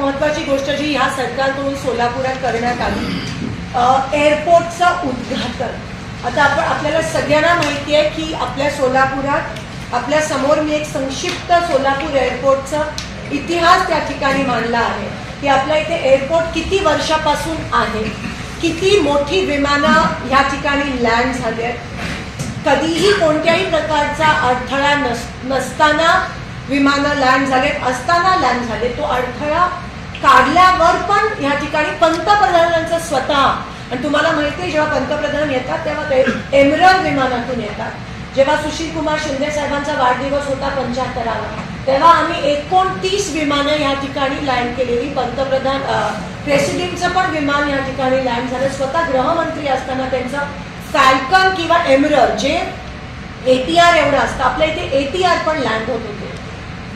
महत्त्वाची गोष्ट जी ह्या सरकारकडून सोलापुरात करण्यात आली एअरपोर्टचं उद्घाटन. आता आपण आपल्याला सगळ्यांना माहिती आहे की आपल्या सोलापुरात आपल्यासमोर मी एक संक्षिप्त सोलापूर एअरपोर्टचा इतिहास त्या ठिकाणी मांडला आहे. की आपल्या इथे एअरपोर्ट किती वर्षापासून आहे? किती मोठी विमानं ह्या ठिकाणी लँड झाली आहेत? कधीही कोणत्याही प्रकारचा अडथळा नस नसताना विमानं लँड झालेत असताना लँड झाले तो अडथळा काढल्यावर पण या ठिकाणी पंतप्रधानांचं स्वतः आणि तुम्हाला माहिती आहे जेव्हा पंतप्रधान येतात तेव्हा ते एमरल विमानातून येतात. जेव्हा सुशील कुमार शिंदे साहेबांचा वाढदिवस होता पंच्याहत्तरावा तेव्हा आम्ही एकोणतीस विमानं या ठिकाणी लँड केलेली. पंतप्रधान प्रेसिडेंटचं पण विमान या ठिकाणी लँड झालं. स्वतः गृहमंत्री असताना त्यांचं फॅल्कन किंवा एमरल जे एटीआर एवढं असतं. आपल्या इथे एटीआर पण लँड होत होते.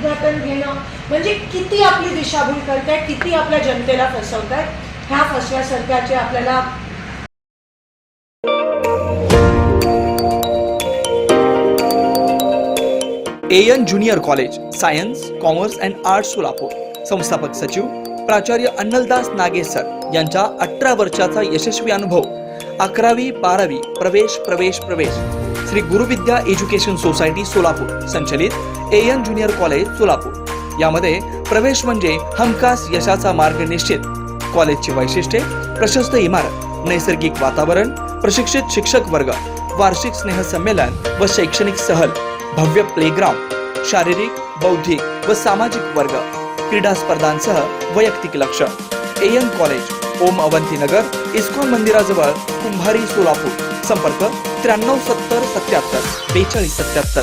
उद्घाटन घेणं म्हणजे किती आपली दिशाभूल करताय किती आपल्या जनतेला फसवताय ह्या फसव्या सरकारचे आपल्याला Eoin junior college science commerce and arts Solapur संस्थापक सचिव प्राचार्य अन्नलदास नागेसर यांचा अठरा वर्षाचा यशस्वी अनुभव. अकरावी बारावी प्रवेश प्रवेश प्रवेश. श्री गुरुविद्या एज्युकेशन सोसायटी सोलापूर संचलित एन ज्युनियर कॉलेज सोलापूर. यामध्ये प्रवेश म्हणजे हमखास यशाचा मार्ग निश्चित. कॉलेजची वैशिष्ट्ये प्रशस्त इमारत नैसर्गिक वातावरण प्रशिक्षित शिक्षक वर्ग वार्षिक स्नेहसंमेलन व शैक्षणिक सहल भव्य प्लेग्राउंड शारीरिक बौद्धिक व सामाजिक वर्ग क्रीडा स्पर्धांसह वैयक्तिक लक्ष N college Om Avantinagar ISKCON मंदिराजवळ कुंभारी सोलापूर. संपर्क त्र्याण्णव सत्तर सत्याहत्तर बेचाळीस सत्याहत्तर.